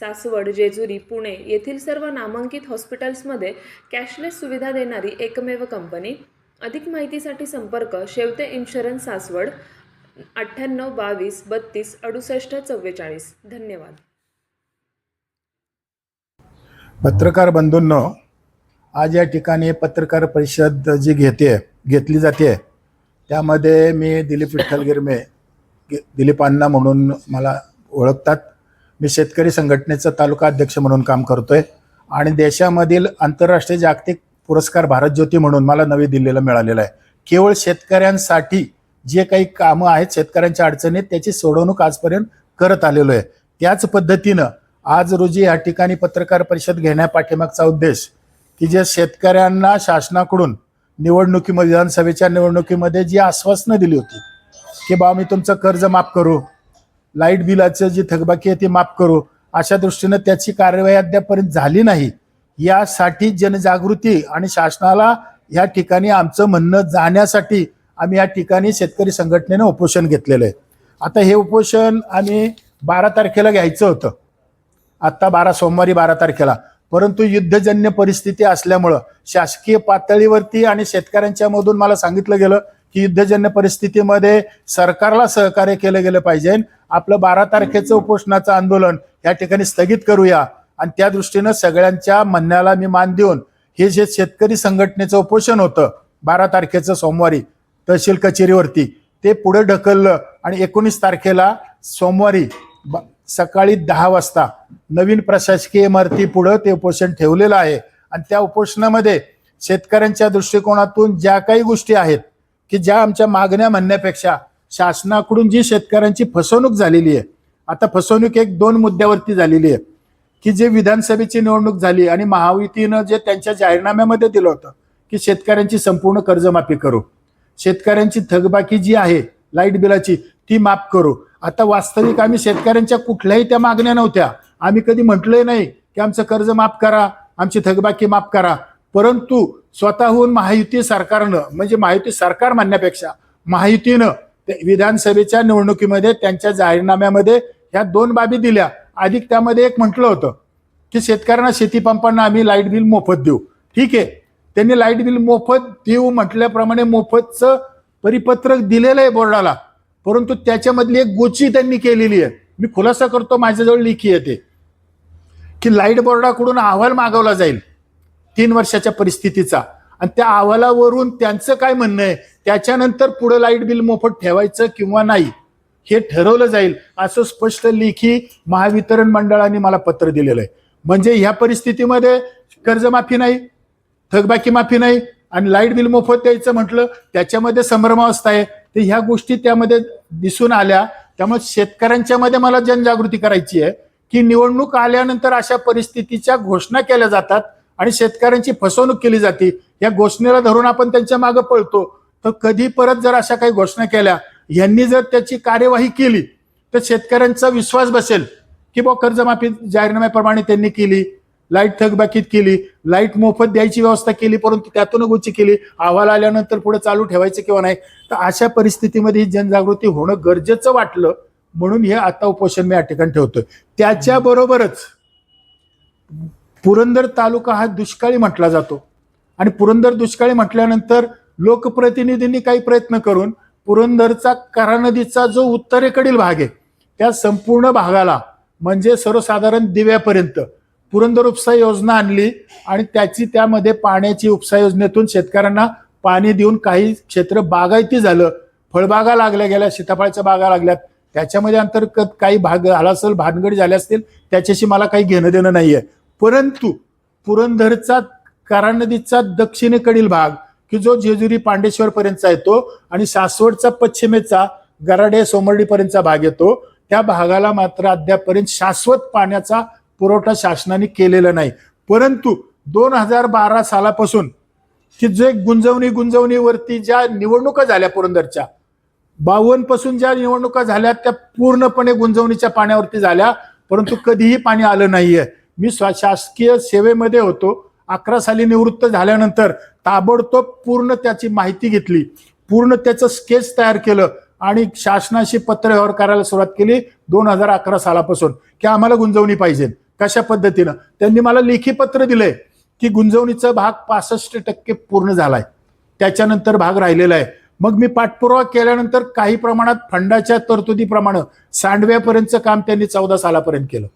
सासवड जेजुरी पुणे येथील सर्व नामांकित हॉस्पिटल्समध्ये कॅशलेस सुविधा देणारी एकमेव कंपनी. अधिक माहितीसाठी संपर्क शेवते इन्शुरन्स सासवड अठ्ठ्याण्णव बावीस बत्तीस अडुसष्ट चव्वेचाळीस. धन्यवाद. पत्रकार बंधूंनो आज या ठिकाणी पत्रकार परिषद जी घेते घेतली जाते त्यामध्ये मी दिलीप विठ्ठल गिरमे गे- दिलीप अण्णा म्हणून मला ओळखतात. मी शेतकरी संघटनेचा तालुका अध्यक्ष म्हणून काम करतोय. आणि देशामधील आंतरराष्ट्रीय जागतिक पुरस्कार भारत ज्योती म्हणून मला नवी दिल्लीला मिळालेला आहे. केवळ शेतकऱ्यांसाठी जे काही कामं आहेत शेतकऱ्यांच्या अडचणीत त्याची सोडवणूक आजपर्यंत करत आलेलो आहे. त्याच पद्धतीनं आज रोजी या ठिकाणी पत्रकार परिषद घेण्यापाठीमागचा उद्देश की जे शेतकऱ्यांना शासनाकडून निवडणुकीमध्ये विधानसभेच्या निवडणुकीमध्ये जी आश्वासनं दिली होती की बा मी तुमचं कर्ज माफ करू लाइट बिलाचं जी थकबाकी आहे ती माफ करू. अशा दृष्टीनं त्याची कार्यवाही अद्यापर्यंत झाली नाही. यासाठी जनजागृती आणि शासनाला या ठिकाणी आमचं म्हणणं जाण्यासाठी आम्ही या ठिकाणी शेतकरी संघटनेनं उपोषण घेतलेलं आहे. आता हे उपोषण आम्ही बारा तारखेला घ्यायचं होतं. आत्ता बारा सोमवारी बारा तारखेला. परंतु युद्धजन्य परिस्थिती असल्यामुळं शासकीय पातळीवरती आणि शेतकऱ्यांच्या मधून मला सांगितलं गेलं की युद्धजन्य परिस्थितीमध्ये सरकारला सहकार्य केलं गेलं पाहिजे. आपलं बारा तारखेचं उपोषणाचं आंदोलन या ठिकाणी स्थगित करूया. आणि त्या दृष्टीनं सगळ्यांच्या म्हणण्याला मी मान देऊन हे जे शेतकरी संघटनेचं उपोषण होतं बारा तारखेचं सोमवारी तहसील कचेरीवरती ते पुढे ढकललं आणि एकोणीस तारखेला सोमवारी ब- सकाळी दहा वाजता नवीन प्रशासकीय इमारती पुढं ते उपोषण ठेवलेलं आहे. आणि त्या उपोषणामध्ये शेतकऱ्यांच्या दृष्टिकोनातून ज्या काही गोष्टी आहेत की ज्या आमच्या मागण्या म्हणण्यापेक्षा शासनाकडून जी शेतकऱ्यांची फसवणूक झालेली आहे आता फसवणूक एक दोन मुद्द्यावरती झालेली आहे की जे विधानसभेची निवडणूक झाली आणि महायुतीनं जे त्यांच्या जाहीरनाम्यामध्ये दिलं होतं की शेतकऱ्यांची संपूर्ण कर्जमाफी करू शेतकऱ्यांची थकबाकी जी आहे लाइट बिलाची ती माफ करू. आता वास्तविक आम्ही शेतकऱ्यांच्या कुठल्याही त्या मागण्या नव्हत्या. आम्ही कधी म्हटलंय नाही की आमचं कर्ज माफ करा आमची थकबाकी माफ करा. परंतु स्वतःहून महायुती सरकारनं म्हणजे महायुती सरकार म्हणण्यापेक्षा महायुतीनं विधानसभेच्या निवडणुकीमध्ये त्यांच्या जाहीरनाम्यामध्ये ह्या दोन बाबी दिल्या. अधिक त्यामध्ये एक म्हटलं होतं की शेतकऱ्यांना शेतीपंपांना आम्ही लाइट बिल मोफत देऊ. ठीक आहे. त्यांनी लाइट बिल मोफत देऊ म्हटल्याप्रमाणे मोफतचं परिपत्रक दिलेलं आहे बोर्डाला. परंतु त्याच्यामधली एक गोची त्यांनी केलेली आहे. मी खुलासा करतो माझ्याजवळ लिखी आहे ते की लाइट बोर्डाकडून अहवाल मागवला जाईल तीन वर्षाच्या परिस्थितीचा. आणि त्या अहवालावरून त्यांचं काय म्हणणं आहे? त्याच्यानंतर पुढं लाइट बिल मोफत ठेवायचं किंवा नाही हे ठरवलं जाईल असं स्पष्ट लेखी महावितरण मंडळाने मला पत्र दिलेलं आहे. म्हणजे ह्या परिस्थितीमध्ये कर्जमाफी नाही थकबाकी माफी नाही आणि लाइट बिल मोफत द्यायचं म्हटलं त्याच्यामध्ये संभ्रमावस्था आहे. तर ह्या गोष्टी त्यामध्ये दिसून आल्या. त्यामुळे शेतकऱ्यांच्या मध्ये मला जनजागृती करायची आहे की निवडणूक आल्यानंतर अशा परिस्थितीच्या घोषणा केल्या जातात आणि शेतकऱ्यांची फसवणूक केली जाते. या घोषणेला धरून आपण त्यांच्या मागे पळतो. तर कधी परत जर अशा काही घोषणा केल्या यांनी जर त्याची कार्यवाही केली तर शेतकऱ्यांचा विश्वास बसेल की बा कर्जमाफी जाहीरनाम्याप्रमाणे त्यांनी केली लाइट थकबाकीत केली लाइट मोफत द्यायची व्यवस्था केली परंतु त्यातून गोची केली अहवाल आल्यानंतर पुढे चालू ठेवायचं किंवा नाही तर अशा परिस्थितीमध्ये ही जनजागृती होणं गरजेचं वाटलं म्हणून हे आता उपोषण मी या ठिकाणी ठेवतोय. त्याच्याबरोबरच पुरंदर तालुका हा दुष्काळी म्हटला जातो. आणि पुरंदर दुष्काळी म्हटल्यानंतर लोकप्रतिनिधींनी काही प्रयत्न करून पुरंदरचा करा नदीचा जो उत्तरेकडील भाग आहे त्या संपूर्ण भागाला म्हणजे सर्वसाधारण दिव्यापर्यंत पुरंदर उपसा योजना आणली आणि त्याची त्यामध्ये पाण्याची उपसा योजनेतून शेतकऱ्यांना पाणी देऊन काही क्षेत्र बागायती झालं. फळबागा लागल्या गेल्या सीताफळाच्या बागा लागल्यात. त्याच्यामध्ये अंतर्गत काही भाग आला असेल भानगडी झाल्या असतील त्याच्याशी मला काही घेणं देणं नाहीये. परंतु पुरंदरचा करा नदीचा दक्षिणेकडील भाग की जो जेजुरी पांडेश्वर पर्यंतचा येतो आणि सासवडचा पश्चिमेचा गराडे सोमर्डीपर्यंतचा भाग येतो त्या भागाला मात्र अद्यापर्यंत शाश्वत पाण्याचा पुरवठा शासनाने केलेला नाही. परंतु दोन हजार बारा सालापासून की जे गुंजवणी गुंजवणीवरती ज्या निवडणुका झाल्या पुरंदरच्या बावनपासून ज्या निवडणुका झाल्या त्या पूर्णपणे गुंजवणीच्या पाण्यावरती झाल्या परंतु कधीही पाणी आलं नाहीये. मी शासकीय सेवेमध्ये होतो अकरा साली निवृत्त झाल्यानंतर ताबडतोब पूर्ण त्याची माहिती घेतली. पूर्ण त्याचं स्केच तयार केलं आणि शासनाशी पत्रव्यवहार करायला सुरुवात केली दोन हजार अकरा सालापासून की आम्हाला गुंजवणी पाहिजे. कशा पद्धतीनं? त्यांनी मला लेखी पत्र दिलंय की गुंजवणीचा भाग पासष्ट टक्के पूर्ण झालाय. त्याच्यानंतर भाग राहिलेला आहे. मग मी पाठपुरावा केल्यानंतर काही प्रमाणात फंडाच्या तरतुदीप्रमाणे सांडव्यापर्यंतचं काम त्यांनी चौदा सालापर्यंत केलं.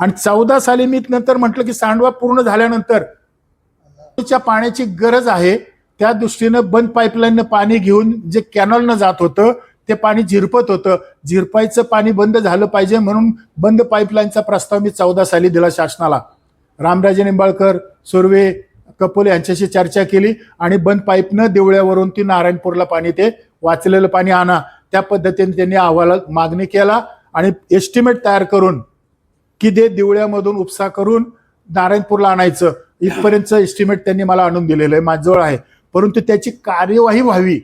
आणि चौदा साली मी नंतर म्हटलं की सांडवा पूर्ण झाल्यानंतर पाण्याची गरज आहे त्या दृष्टीनं बंद पाईपलाईननं पाणी घेऊन जे कॅनलनं जात होतं ते पाणी झिरपत होतं. झिरपायचं पाणी बंद झालं पाहिजे म्हणून बंद पाईपलाईनचा प्रस्ताव मी चौदा साली दिला शासनाला. रामराजे निंबाळकर सुर्वे कपोले यांच्याशी चर्चा केली आणि बंद पाईपनं देवळ्यावरून ती नारायणपूरला पाणी ते वाचलेलं पाणी आणा. त्या पद्धतीने त्यांनी अहवाला मागणी केला आणि एस्टिमेट तयार करून की ते दिवळ्यामधून उपसा करून नारायणपूरला आणायचं इथपर्यंत एस्टिमेट त्यांनी मला आणून दिलेलं आहे माझजवळ आहे. परंतु त्याची कार्यवाही व्हावी.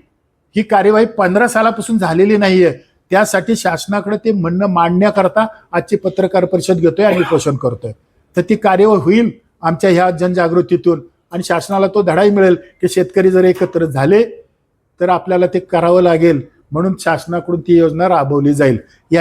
ही कार्यवाही पंधरा सालापासून झालेली नाहीये. त्यासाठी शासनाकडे ते म्हणणं मांडण्याकरता आजची पत्रकार परिषद घेतोय आणि उपोषण करतोय. तर ती कार्यवाही होईल आमच्या ह्या जनजागृतीतून आणि शासनाला तो धडाही मिळेल की शेतकरी जर एकत्र झाले तर आपल्याला ते करावं लागेल म्हणून शासनाकडून ती योजना राबवली जाईल. या